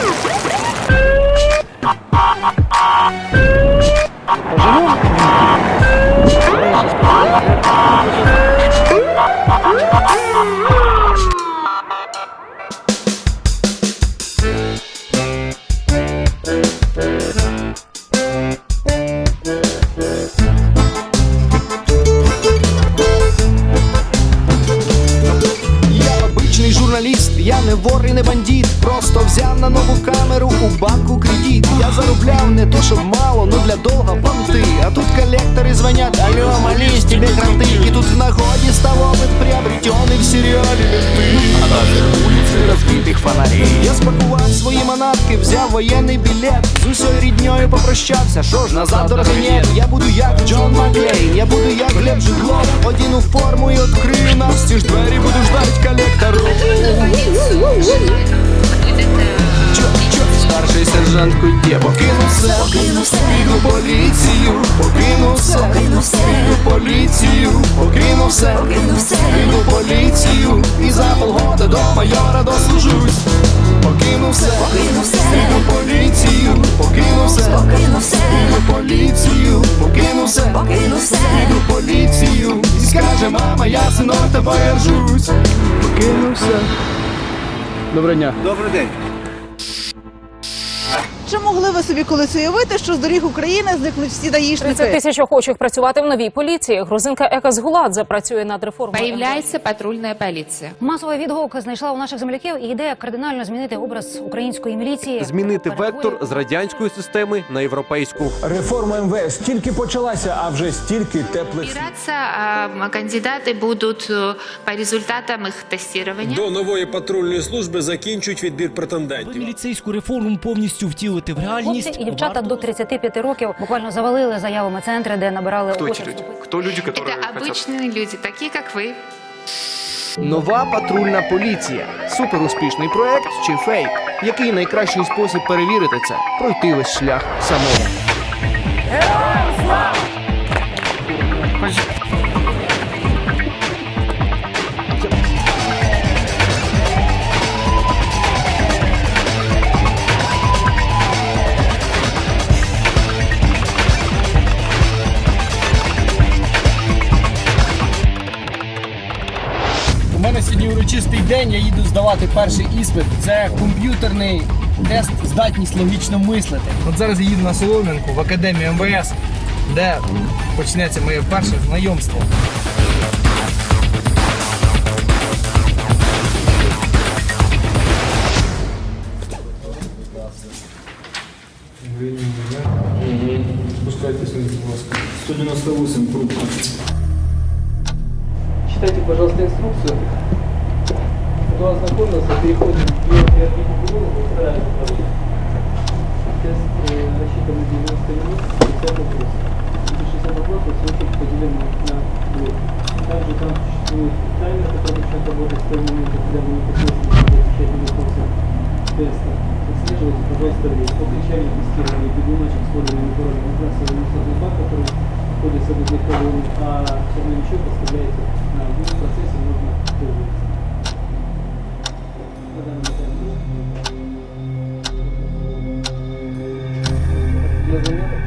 Я попрощався, що ж назад дороги нет. Я буду як Джон Маклейн, я буду як Глеб Житлов Одіну форму і відкрию навстіж двері, буду ждать коллектору. Чо, чо, старший сержант Кує покинув все, Покинув все. піду поліцію, покинув все, Покинув все. піду поліцію, покинув все, Покинув все. піду поліцію, і за полгода до майора дослужусь. Покинув все, Покинув все. піду поліцію, покинув все, Покинув все. піду поліцію, покинув все, Покинув все. піду поліцію, і скаже мама, я синок тебе ржусь. Покинув все. Доброго дня. Добрий день. Чи могли ви собі колись уявити, що з доріг України зникнуть всі 30 даїшники? тисяч охочих працювати в новій поліції. Грузинка Ека Згуладзе працює над реформою. Появляется патрульная полиция. Масовий відгук знайшла у наших земляків і ідея кардинально змінити образ української міліції, Змінити вектор з радянської системи на європейську. Реформа МВС тільки почалася, а вже стільки теплих слів. Избираться а, кандидаты будут э, по результатам их тестирования. До нової патрульної служби закінчують відбір претендентів. міліцейську реформу повністю втілити в реальність. Хлопці і дівчата варто до 35 років буквально завалили заявами центри, де набирали охочих. Хто люди, Это обычные люди, такие как вы. Нова патрульна поліція. Суперуспішний проект чи фейк? Який найкращий спосіб перевірити це? Пройти весь шлях самому. День, я їду здавати перший іспит. Це комп'ютерний тест здатність логічно мислити. От зараз я їду на Солом'янку в академію МВС, де почнеться моє перше знайомство. длинный на дверь. Также там существует таймер, который начинает работать с того момента, когда вы непосредственно отвечаете на курсы теста. Отслеживайте по два стороны. Отличали тестировали бегуночек с ходами на дороге а на трассовый мусорный бак, который входит в обувных колонн, а черновичок оставляете на обувном процессе, можно пользоваться. На данный момент. Для занятий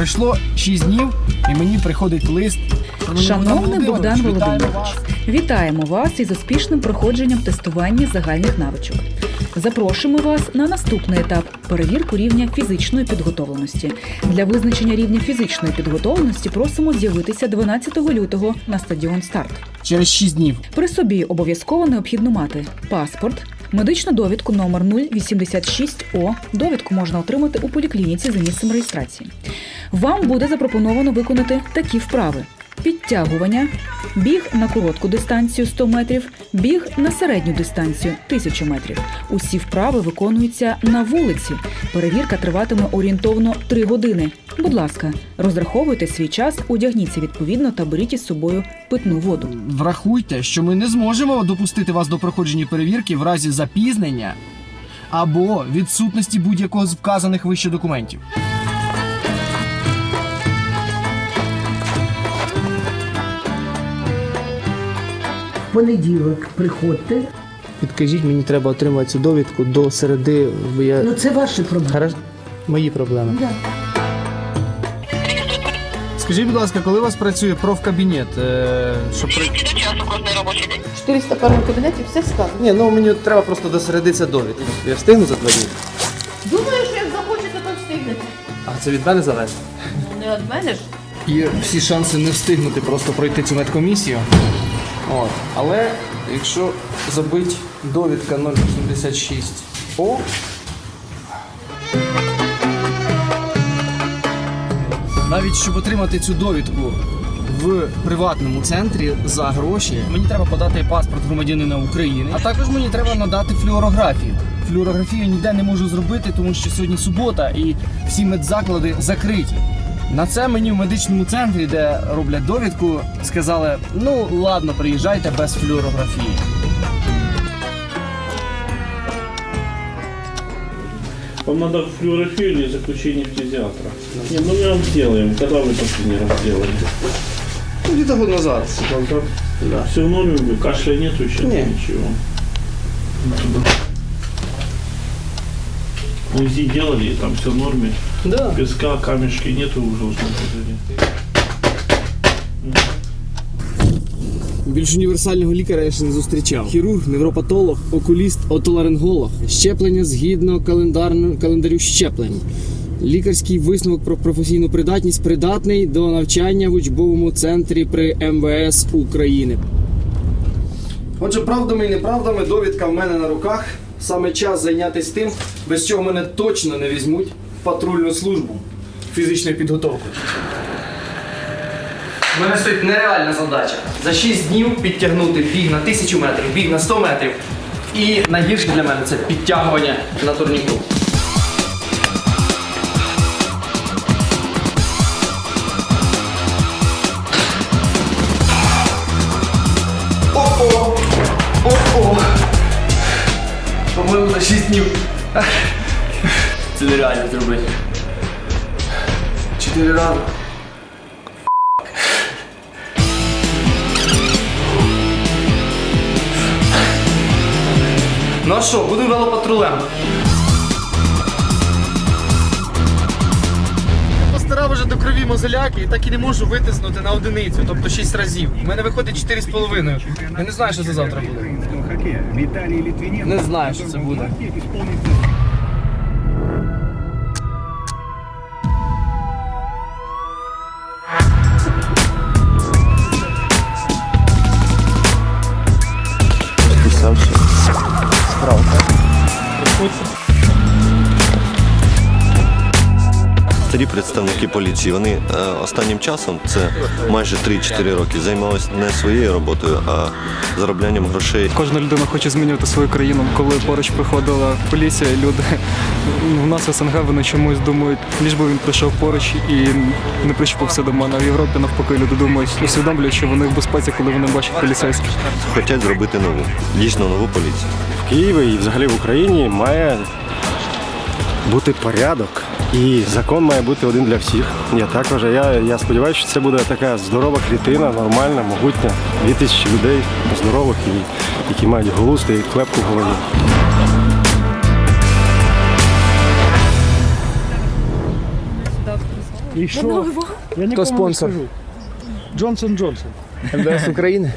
Пройшло 6 днів, і мені приходить лист. Шановний Богдан Володимирович, вітаємо вас із успішним проходженням тестування загальних навичок. Запрошуємо вас на наступний етап перевірку рівня фізичної підготовленості. Для визначення рівня фізичної підготовленості просимо з'явитися 12 лютого на стадіон Старт. Через 6 днів. При собі обов'язково необхідно мати паспорт, медичну довідку номер 086О. Довідку можна отримати у поліклініці за місцем реєстрації. Вам буде запропоновано виконати такі вправи: підтягування, біг на коротку дистанцію 100 метрів, біг на середню дистанцію 1000 метрів. Усі вправи виконуються на вулиці. Перевірка триватиме орієнтовно 3 години. Будь ласка, розраховуйте свій час, одягніться відповідно та беріть із собою питну воду. Врахуйте, що ми не зможемо допустити вас до проходження перевірки в разі запізнення або відсутності будь-якого з вказаних вище документів. Понеділок приходьте підкажіть, мені треба отримати цю довідку до середи. бо Я... Ну це ваші проблеми. Гараж... Мої проблеми. Скажіть, будь ласка, коли у вас працює профкабінет? Е, щоб... при- 401 кабінеті все сказано. Ні, ну мені треба просто до середи ця довідка. Я встигну за два дні? Думаю, що як захочете, то встигнете. А це від мене залежить? Не від мене ж. Є всі шанси не встигнути просто пройти цю медкомісію. От. Але якщо забить довідка 086 О. Навіть щоб отримати цю довідку в приватному центрі за гроші, мені треба подати паспорт громадянина України, а також мені треба надати флюорографію. Флюорографію ніде не можу зробити, тому що сьогодні субота і всі медзаклади закриті. На це мені в медичному центрі, де роблять довідку, сказали: ну ладно, приїжджайте без флюорографії. Вам надо флюорографию или заключение фтизиатра? Не, ну мы вам сделаем. Когда вы последний раз делали? Ну, где-то год назад. Да. Все в норме, вы кашля нет вообще? Не. Ничего. УЗИ делали, там все в норме. Да. Песка, камешки нету уже узнали. Більш універсального лікаря я ще не зустрічав. Хірург, невропатолог, окуліст, отоларинголог. Щеплення згідно календарно- календарю щеплень. Лікарський висновок про професійну придатність придатний до навчання в учбовому центрі при МВС України. Отже, правдами і неправдами довідка в мене на руках. Саме час зайнятися тим, без чого мене точно не візьмуть патрульну службу фізичної підготовки. У мене стоїть нереальна задача. За 6 днів підтягнути біг на 1000 метрів, біг на 100 метрів. І найгірше для мене це підтягування на турніку. О-о! О-о! По-моєму, за 6 днів. Це нереально зробити. Чотири рази. Ну а що, буду велопатрулем. Я постарав уже до крові мозоляки і так і не можу витиснути на одиницю, тобто 6 разів. У мене виходить 4,5. Я не знаю, що це завтра буде. Не знаю, що це буде. Представники поліції, вони е, останнім часом, це майже 3-4 роки, займалися не своєю роботою, а зароблянням грошей. Кожна людина хоче змінювати свою країну. Коли поруч приходила поліція, люди ну, в нас в СНГ вони чомусь думають, ліж би він прийшов поруч і не причепився до мене. В Європі навпаки люди думають, усвідомлюють, що вони в безпеці, коли вони бачать поліцейських. Хочуть зробити нову, дійсно нову поліцію. В Києві і взагалі в Україні має бути порядок. І закон має бути один для всіх. Я так вважаю. Я, я сподіваюся, що це буде така здорова клітина, нормальна, могутня. Дві тисячі людей здорових, і, які мають глузд і клепку в голові. І що? Хто спонсор? Джонсон Джонсон. МВС України.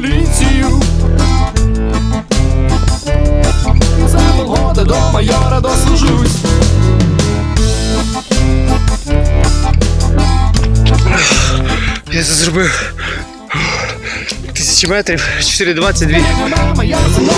поліцію. За полгода до майора дослужусь. Я це зробив. Тисячі метрів, 4,22. Я сама,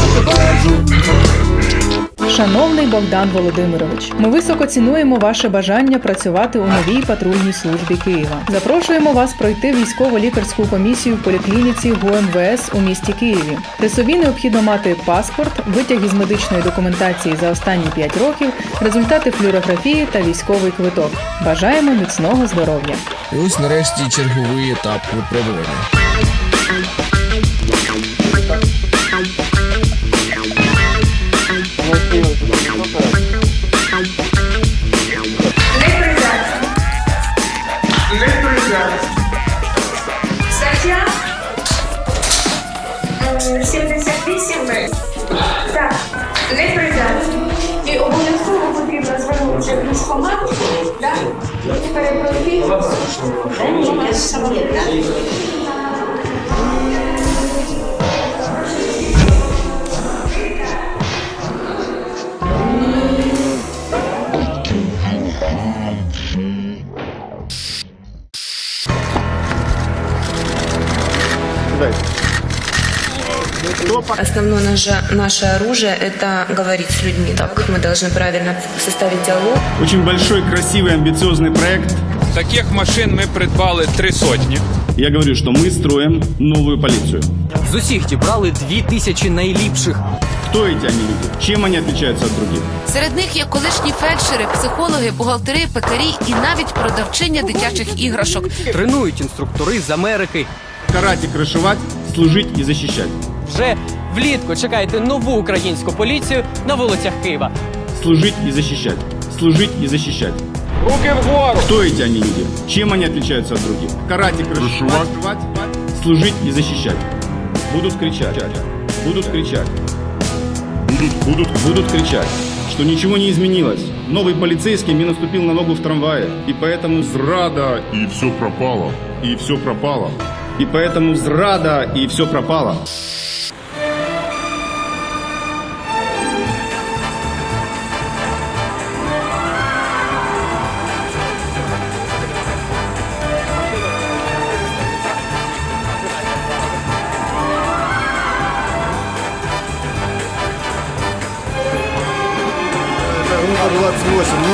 Шановний Богдан Володимирович, ми високо цінуємо ваше бажання працювати у новій патрульній службі Києва. Запрошуємо вас пройти військово-лікарську комісію в поліклініці ГУМВС у місті Києві. При собі необхідно мати паспорт, витяг із медичної документації за останні 5 років, результати флюорографії та військовий квиток. Бажаємо міцного здоров'я. І ось нарешті черговий етап випробування. Обов'язково потрібно звернутися в військкомат, так? Перепрофіль. Основное наше, наше оружие – это говорить с людьми. Так, мы должны правильно составить диалог. Очень большой, красивый, амбициозный проект. Таких машин ми придбали три сотні. Я говорю, что мы строим новую полицию. З усіх дібрали дві тисячі найліпших. Кто эти они люди? Чем они отличаются от других? Серед них є колишні фельдшери, психологи, бухгалтери, пекарі і навіть продавчиня дитячих іграшок. Тренують інструктори з Америки. Карать и крышевать, служить и защищать. Вже влітку чекайте нову українську поліцію на вулицях Києва. Служить и защищать. Служить и защищать. Руки вгору! Кто эти они люди? Чем они отличаются от других? Карать и крышевать, служить и защищать. Будут кричать. Будут кричать. Будут, будут, будут кричать, что ничего не изменилось. Новый полицейский не наступил на ногу в трамвае. И поэтому зрада, и все пропало. И все пропало. И поэтому зрада, и все пропало.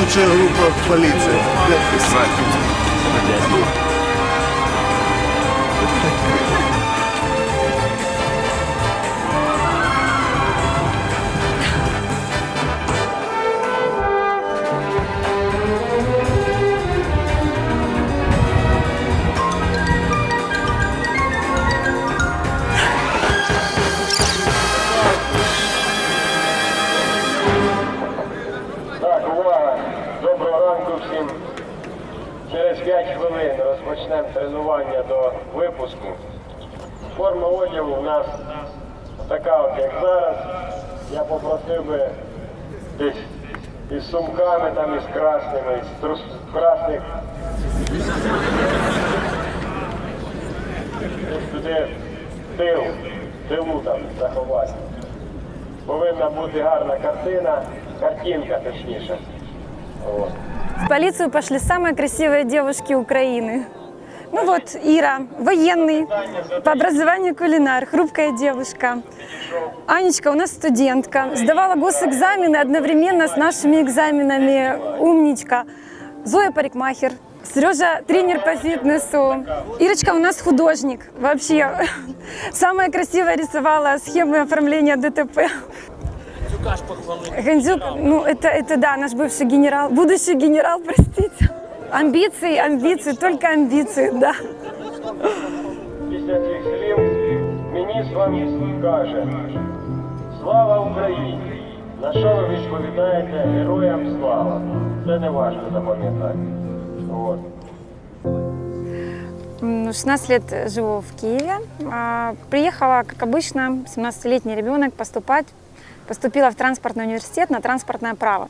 28, лучшая 5 хвилин розпочнемо тренування до випуску. Форма одягу у нас така от, як зараз. Я попросив би десь із сумками, там із красними, із трус красних. Туди тил, тилу там заховати. Повинна бути гарна картина, картинка точніше. От. В полицию пошли самые красивые девушки Украины. Ну вот, Ира, военный, по образованию кулинар, хрупкая девушка. Анечка у нас студентка, сдавала госэкзамены одновременно с нашими экзаменами, умничка. Зоя парикмахер, Сережа тренер по фитнесу. Ирочка у нас художник, вообще. Самая красивая рисовала схемы оформления ДТП. Гандзюк, ну это, это да, наш бывший генерал, будущий генерал, простите. Амбиции, амбиции, только амбиции, да. Після цих слів міністр вам каже Слава Україні! На що ви відповідаєте героям слава? Це не важко запам'ятати. От. М, 16 лет живу в Киеве. А, Приехала, как обычно, 17-летний ребенок поступать. Поступила в транспортный университет на транспортное право.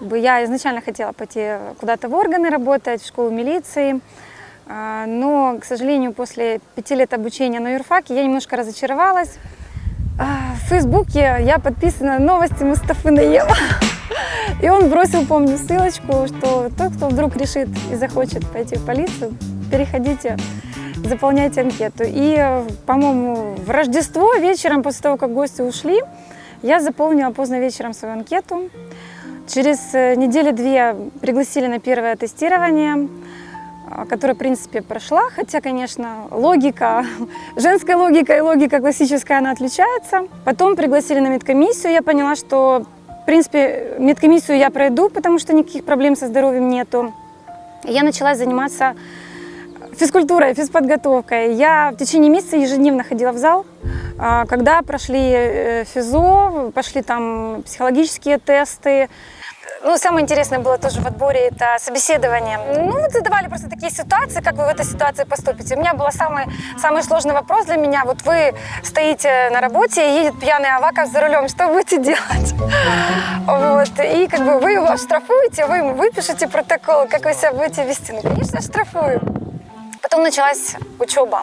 Я изначально хотела пойти куда-то в органы работать, в школу милиции. А, Но, к сожалению, после пяти лет обучения на юрфаке я немножко разочаровалась. А, В Фейсбуке я подписана на новости Мустафы Наева. И он бросил, помню, ссылочку, что тот, кто вдруг решит и захочет пойти в полицию, переходите заполняйте анкету. И, по-моему, в Рождество вечером, после того, как гости ушли, я заполнила поздно вечером свою анкету. Через э, недели две пригласили на первое тестирование, а, которое, в принципе, прошла. Хотя, конечно, логика, женская логика и логика классическая, она отличается. Потом пригласили на медкомиссию. Я поняла, что, в принципе, медкомиссию я пройду, потому что никаких проблем со здоровьем нету. Я начала заниматься физкультурой, физподготовкой. Я в течение месяца ежедневно ходила в зал. А, Когда прошли э, физо, пошли там психологические тесты. Ну, самое интересное было тоже в отборе это собеседование. Ну, задавали просто такие ситуации, как вы в этой ситуации поступите. У меня был самый, самый сложный вопрос для меня. Вот вы стоите на работе, и едет пьяный Аваков за рулем, что будете делать? Вот. И как бы вы его оштрафуете, вы ему выпишете протокол, как вы себя будете вести? Ну, конечно, штрафую. Потом началась учеба.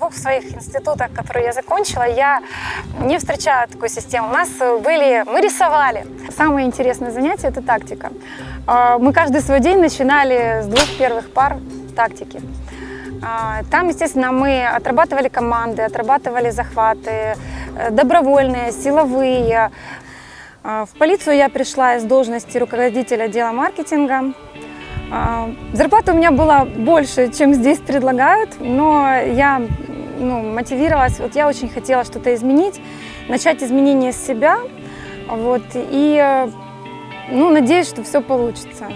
Двух своих институтах, которые я закончила, я не встречала такой системы. У нас были, мы рисовали. Самое интересное занятие – это тактика. А, Мы каждый свой день начинали с двух первых пар тактики. А, Там, естественно, мы отрабатывали команды, отрабатывали захваты, э, добровольные, силовые. А, В полицию я пришла из должности руководителя отдела маркетинга. Зарплата у меня была больше, чем здесь предлагают, но я ну, мотивировалась. Вот я очень хотела что-то изменить, начать изменения с себя. Вот, и э, ну, надеюсь, что все получится.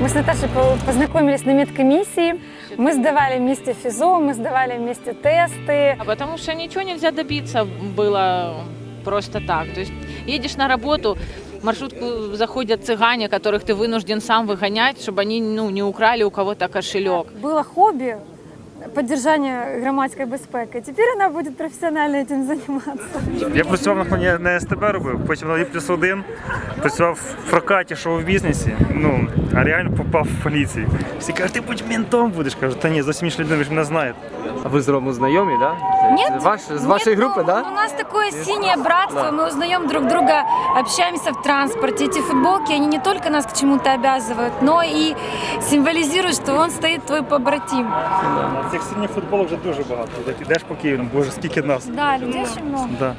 Мы с Наташей по- познакомились на медкомиссии. Мы сдавали вместе физо, мы сдавали вместе тесты. А Потому что ничего нельзя добиться было просто так. То есть едешь на работу, в маршрутку заходят цыгане, которых ты вынужден сам выгонять, чтобы они ну, не украли у кого-то кошелек. Было хобби поддержание громадської безпеки. Теперь она будет профессионально этим заниматься. Я працював на фоні на СТБ робив, потім на Ліп плюс один, працював в прокаті шоу-бізнесі, ну, а реально попав в поліцію. Всі кажуть, ти будь ментом будеш. Кажу, та ні, зовсім інші люди, ви ж мене знаєте. А ви з Рому знайомі, да? Нет, Ваш, з вашої нет, групи, ну, да? У нас такое синее братство, Да. мы узнаем друг друга, общаемся в транспорте. Эти футболки, они не только нас к чему-то обязывают, но и символизируют, что он стоит твой побратим. Цих синіх футболок вже дуже багато. Як ідеш по Києву, боже, скільки нас. Да, людей очень много. Да.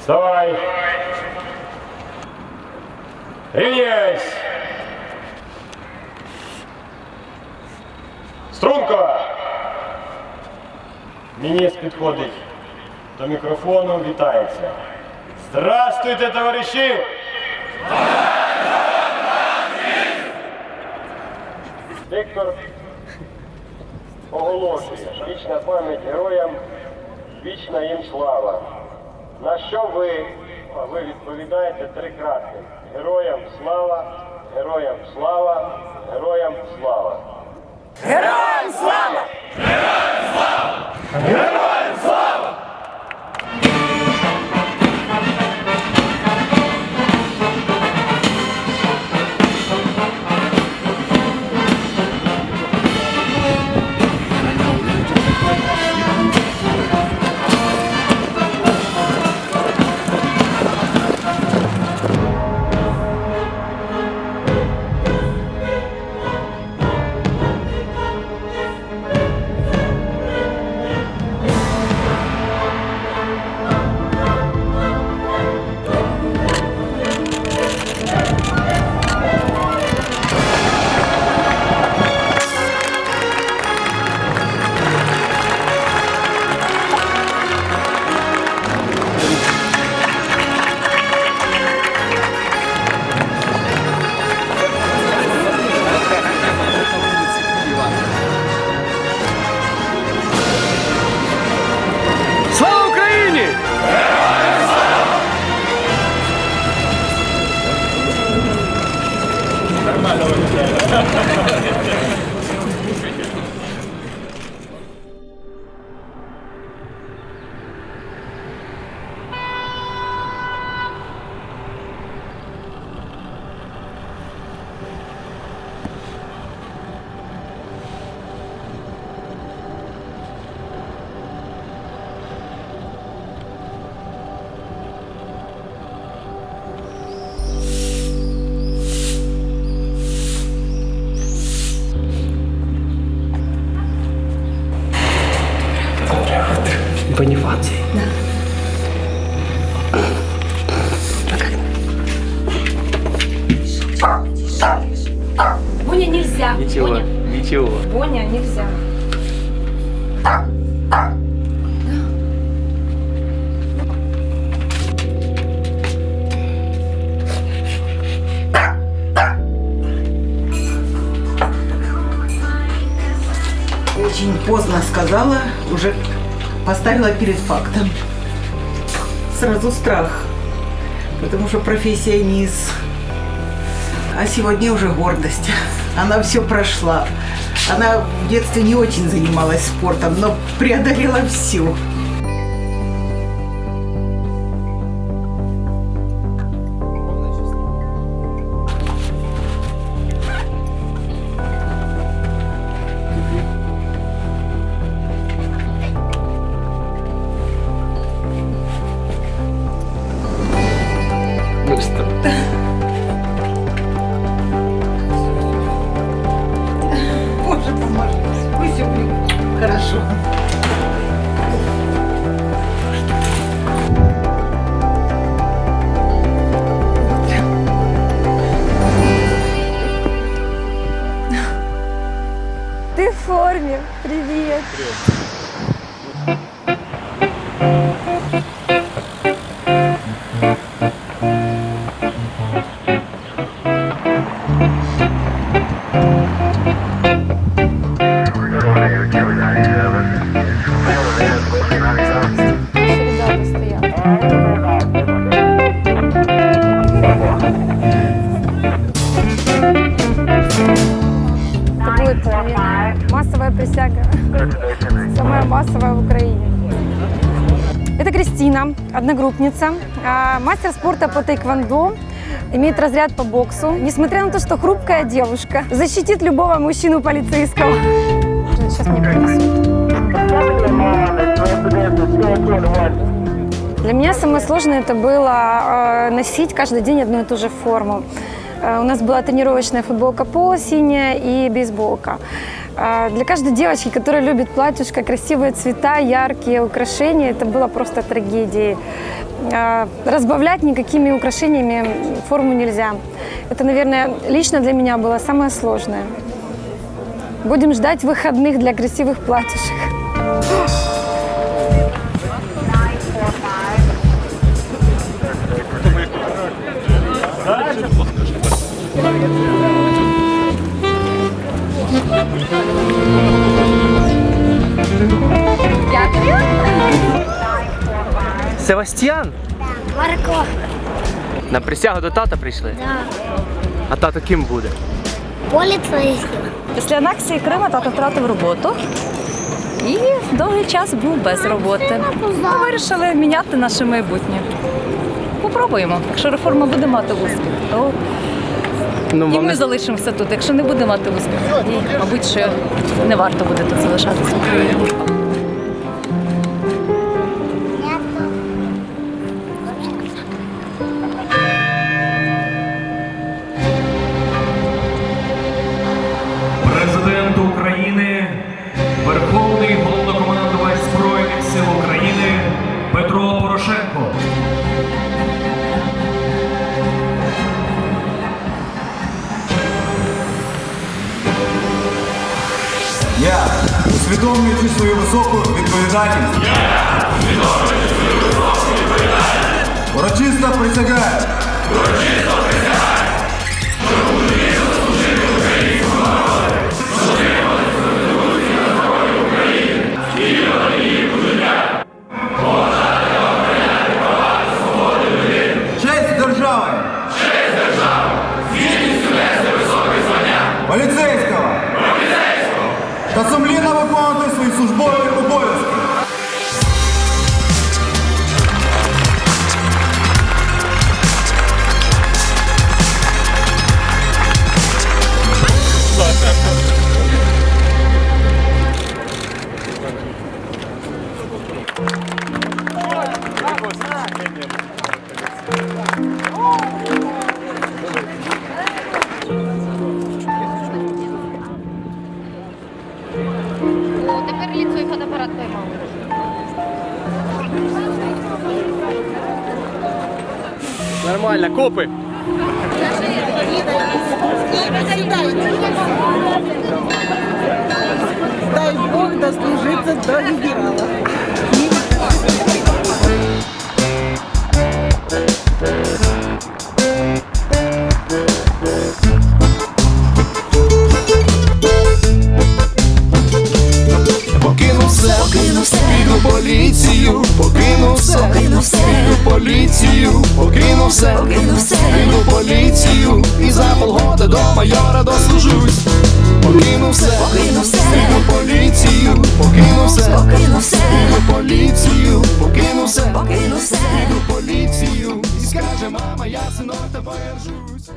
Вставай! Рівняйсь! Струнко! Міністр підходить до мікрофону, вітається. Здравствуйте, товариші! Диктор оголошує. Вічна пам'ять героям, вічна їм слава. На що ви, а ви відповідаєте трикратно. Героям слава, героям слава, героям слава. Героям слава! Героям слава! Боня нельзя. Ничего, Боня, ничего. Боня нельзя. Очень поздно сказала, уже поставила перед фактом. Сразу страх, потому что профессия не из... А сегодня уже гордость. Она все прошла. Она в детстве не очень занималась спортом, но преодолела все. Массовая присяга. Самая массовая в Украине. Это Кристина, одногруппница, а, мастер спорта по тайквондо, имеет разряд по боксу. Несмотря на то, что хрупкая девушка, защитит любого мужчину полицейского. Сейчас мне принесут. Для меня самое сложное это было э, носить каждый день одну и ту же форму. Э, У нас была тренировочная футболка поло синяя и бейсболка. Э, Для каждой девочки, которая любит платьюшко, красивые цвета, яркие украшения, это было просто трагедией. Разбавлять никакими украшениями форму нельзя. Это, наверное, лично для меня было самое сложное. Будем ждать выходных для красивых платьишек. Севастьян? Марко. На присягу до тата прийшли? Да. А тато ким буде? Поліцейський. Після анексії Криму тато втратив роботу і довгий час був без роботи. Ми вирішили міняти наше майбутнє. Попробуємо. Якщо реформа буде мати успіх, то Ну, і ми залишимося тут. Якщо не буде мати успіх, мабуть, ще не варто буде тут залишатися свою високу відповідальність. Я, усвідомлюючи свою високу відповідальність. Урочисто присягаю. Урочисто Нормально, копи. Дай Бог дослужиться до генерала. Покину поліцію, покину все, Покину все. поліцію, покину все, Покину все. піду поліцію, і за полгода до майора дослужусь. Покину все, Покину все. поліцію, покину все, Покину все. поліцію, покину все, Покину все. поліцію, і скаже мама, я синок тобою ржусь.